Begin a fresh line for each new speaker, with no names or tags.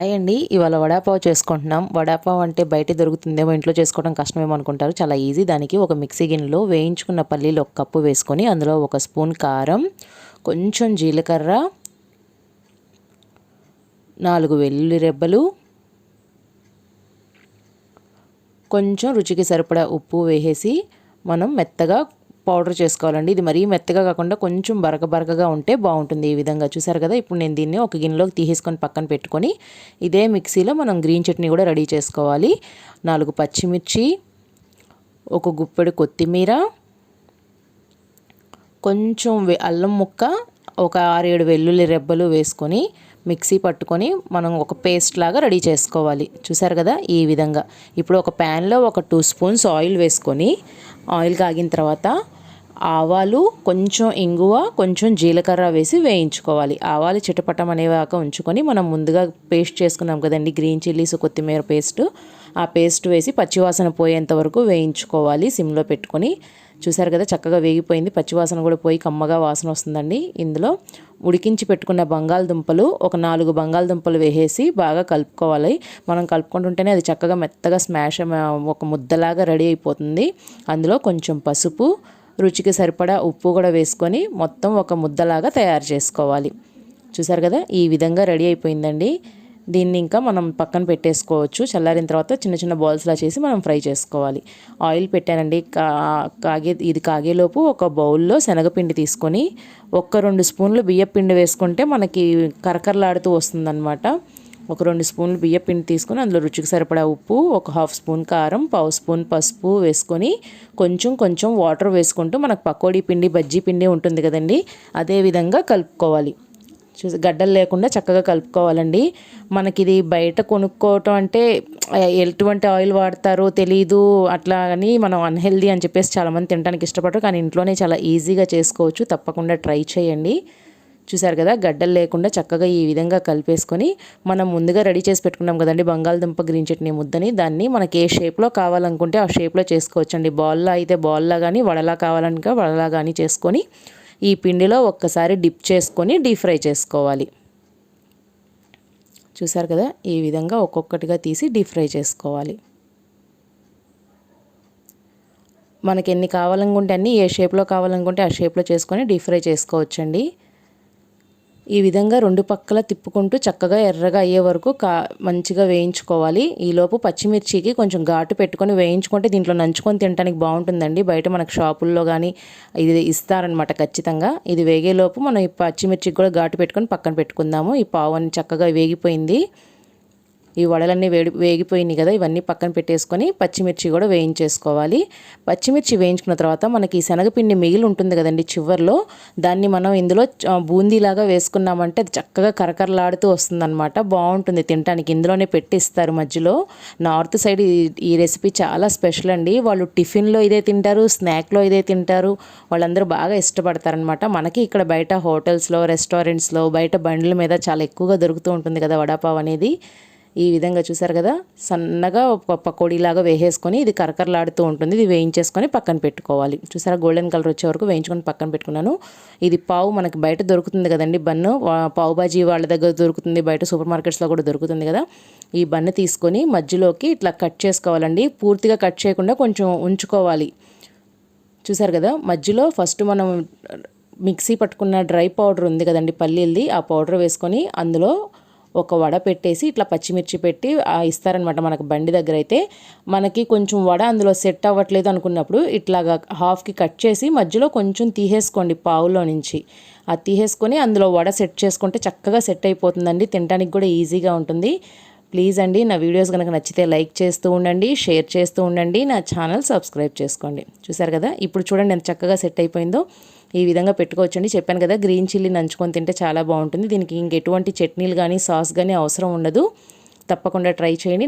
అండి ఇవాళ వడాపావ్ చేసుకుంటున్నాం. వడాపావ్ అంటే బయట దొరుకుతుందేమో ఇంట్లో చేసుకోవడం కష్టమేమో అనుకుంటారు. చాలా ఈజీ. దానికి ఒక మిక్సీ గిన్నెలో వేయించుకున్న పల్లీలు ఒక కప్పు వేసుకొని అందులో ఒక స్పూన్ కారం కొంచెం జీలకర్ర నాలుగు వెల్లుల్లి రెబ్బలు కొంచెం రుచికి సరిపడా ఉప్పు వేసేసి మనం మెత్తగా పౌడర్ చేసుకోవాలండి. ఇది మరీ మెత్తగా కాకుండా కొంచెం బరక బరకగా ఉంటే బాగుంటుంది ఈ విధంగా. చూసారు కదా? ఇప్పుడు నేను దీన్ని ఒక గిన్నెలోకి తీసేసుకొని పక్కన పెట్టుకొని ఇదే మిక్సీలో మనం గ్రీన్ చట్నీ కూడా రెడీ చేసుకోవాలి. నాలుగు పచ్చిమిర్చి ఒక గుప్పెడు కొత్తిమీర కొంచెం అల్లం ముక్క ఒక ఆరేడు వెల్లుల్లి రెబ్బలు వేసుకొని మిక్సీ పట్టుకొని మనం ఒక పేస్ట్ లాగా రెడీ చేసుకోవాలి. చూసారు కదా? ఈ విధంగా. ఇప్పుడు ఒక ప్యాన్లో ఒక టూ స్పూన్స్ ఆయిల్ వేసుకొని ఆయిల్ కాగిన తర్వాత ఆవాలు కొంచెం ఇంగువ కొంచెం జీలకర్ర వేసి వేయించుకోవాలి. ఆవాలు చిటపటం అనేవాక ఉంచుకొని మనం ముందుగా పేస్ట్ చేసుకున్నాం కదండి గ్రీన్ చిల్లీస్ కొత్తిమీర పేస్ట్. ఆ పేస్ట్ వేసి పచ్చివాసన పోయేంత వరకు వేయించుకోవాలి సిమ్లో పెట్టుకొని. చూసారు కదా చక్కగా వేగిపోయింది. పచ్చివాసన కూడా పోయి కమ్మగా వాసన వస్తుందండి. ఇందులో ఉడికించి పెట్టుకున్న బంగాళదుంపలు ఒక నాలుగు బంగాళదుంపలు వేసేసి బాగా కలుపుకోవాలి. మనం కలుపుకుంటుంటేనే అది చక్కగా మెత్తగా స్మాష్ ఒక ముద్దలాగా రెడీ అయిపోతుంది. అందులో కొంచెం పసుపు రుచికి సరిపడా ఉప్పు కూడా వేసుకొని మొత్తం ఒక ముద్దలాగా తయారు చేసుకోవాలి. చూసారు కదా? ఈ విధంగా రెడీ అయిపోయిందండి. దీన్ని ఇంకా మనం పక్కన పెట్టేసుకోవచ్చు. చల్లారిన తర్వాత చిన్న చిన్న బాల్స్లా చేసి మనం ఫ్రై చేసుకోవాలి. ఆయిల్ పెట్టానండి. కాగే ఇది కాగేలోపు ఒక బౌల్లో శనగపిండి తీసుకొని ఒక్క రెండు స్పూన్లు బియ్యపిండి వేసుకుంటే మనకి కరకరలాడుతూ వస్తుందన్నమాట. ఒక రెండు స్పూన్లు బియ్య పిండి తీసుకొని అందులో రుచికి సరిపడా ఉప్పు ఒక హాఫ్ స్పూన్ కారం పావు స్పూన్ పసుపు వేసుకొని కొంచెం కొంచెం వాటర్ వేసుకుంటూ మనకు పకోడీ పిండి బజ్జీ పిండి ఉంటుంది కదండి అదే విధంగా కలుపుకోవాలి. చూసి గడ్డలు లేకుండా చక్కగా కలుపుకోవాలండి. మనకి ఇది బయట కొనుక్కోవటం అంటే ఎటువంటి ఆయిల్ వాడతారో తెలీదు అట్లా అని మనం అన్హెల్దీ అని చెప్పేసి చాలామంది తినడానికి ఇష్టపడరు కానీ ఇంట్లోనే చాలా ఈజీగా చేసుకోవచ్చు తప్పకుండా ట్రై చేయండి. చూసారు కదా గడ్డలు లేకుండా చక్కగా ఈ విధంగా కలిపేసుకొని మనం ముందుగా రెడీ చేసి పెట్టుకున్నాం కదండి బంగాళదుంప గ్రీన్ చట్నీ ముద్దని. దాన్ని మనకి ఏ షేప్లో కావాలనుకుంటే ఆ షేప్లో చేసుకోవచ్చండి. బాల్లా అయితే బాల్లా కానీ వడలా కావాలనుక వడలా కానీ చేసుకొని ఈ పిండిలో ఒక్కసారి డిప్ చేసుకొని డీప్ ఫ్రై చేసుకోవాలి. చూసారు కదా ఈ విధంగా ఒక్కొక్కటిగా తీసి డీప్ ఫ్రై చేసుకోవాలి. మనకి ఎన్ని కావాలనుకుంటే అన్నీ ఏ షేప్లో కావాలనుకుంటే ఆ షేప్లో చేసుకొని డీప్ ఫ్రై చేసుకోవచ్చండి. ఈ విధంగా రెండు పక్కల తిప్పుకుంటూ చక్కగా ఎర్రగా అయ్యే వరకు కా మంచిగా వేయించుకోవాలి. ఈలోపు పచ్చిమిర్చికి కొంచెం ఘాటు పెట్టుకొని వేయించుకుంటే దీంట్లో నంచుకొని తినడానికి బాగుంటుందండి. బయట మనకు షాపుల్లో కానీ ఇది ఇస్తారనమాట ఖచ్చితంగా. ఇది వేగేలోపు మనం ఈ పచ్చిమిర్చికి కూడా ఘాటు పెట్టుకొని పక్కన పెట్టుకుందాము. ఈ పావు అని చక్కగా వేగిపోయింది. ఈ వడలన్నీ వేడి వేగిపోయినాయి కదా ఇవన్నీ పక్కన పెట్టేసుకొని పచ్చిమిర్చి కూడా వేయించేసుకోవాలి. పచ్చిమిర్చి వేయించుకున్న తర్వాత మనకి శనగపిండి మిగిలి ఉంటుంది కదండి చివర్లో దాన్ని మనం ఇందులో బూందీలాగా వేసుకున్నామంటే అది చక్కగా కరకరలాడుతూ వస్తుందన్నమాట. బాగుంటుంది తినడానికి ఇందులోనే పెట్టిస్తారు మధ్యలో. నార్త్ సైడ్ ఈ రెసిపీ చాలా స్పెషల్ అండి. వాళ్ళు టిఫిన్లో ఇదే తింటారు స్నాక్లో ఇదే తింటారు. వాళ్ళందరూ బాగా ఇష్టపడతారనమాట మనకి ఇక్కడ బయట హోటల్స్లో రెస్టారెంట్స్లో బయట బండ్ల మీద చాలా ఎక్కువగా దొరుకుతూ ఉంటుంది కదా వడాపావ్ అనేది. ఈ విధంగా చూసారు కదా? సన్నగా పకోడీలాగా వేసేసుకొని ఇది కరకరలాడుతూ ఉంటుంది. ఇది వేయించేసుకొని పక్కన పెట్టుకోవాలి. చూసారా? గోల్డెన్ కలర్ వచ్చే వరకు వేయించుకొని పక్కన పెట్టుకున్నాను. ఇది పావు మనకి బయట దొరుకుతుంది కదండి బన్ను. పావు బాజీ వాళ్ళ దగ్గర దొరుకుతుంది. బయట సూపర్ మార్కెట్స్లో కూడా దొరుకుతుంది కదా? ఈ బన్ను తీసుకొని మధ్యలోకి ఇట్లా కట్ చేసుకోవాలండి. పూర్తిగా కట్ చేయకుండా కొంచెం ఉంచుకోవాలి. చూసారు కదా? మధ్యలో ఫస్ట్ మనం మిక్సీ పట్టుకున్న డ్రై పౌడర్ ఉంది కదండి పల్లీలది. ఆ పౌడర్ వేసుకొని అందులో ఒక వడ పెట్టేసి ఇట్లా పచ్చిమిర్చి పెట్టి ఇస్తారనమాట మనకు బండి దగ్గర అయితే. మనకి కొంచెం వడ అందులో సెట్ అవ్వట్లేదు అనుకున్నప్పుడు ఇట్లాగా హాఫ్కి కట్ చేసి మధ్యలో కొంచెం తీసేసుకోండి పావులో నుంచి. అది తీసేసుకొని అందులో వడ సెట్ చేసుకుంటే చక్కగా సెట్ అయిపోతుందండి. తినడానికి కూడా ఈజీగా ఉంటుంది. ప్లీజ్ అండి నా వీడియోస్ కనుక నచ్చితే లైక్ చేస్తూ ఉండండి షేర్ చేస్తూ ఉండండి నా ఛానల్ సబ్స్క్రైబ్ చేసుకోండి. చూసారు కదా? ఇప్పుడు చూడండి ఎంత చక్కగా సెట్ అయిపోయిందో. ఈ విధంగా పెట్టుకోవచ్చండి. చెప్పాను కదా గ్రీన్ చిల్లీ నంచుకొని తింటే చాలా బాగుంటుంది. దీనికి ఇంకెటువంటి చట్నీలు కానీ సాస్ కానీ అవసరం ఉండదు. తప్పకుండా ట్రై చేయండి.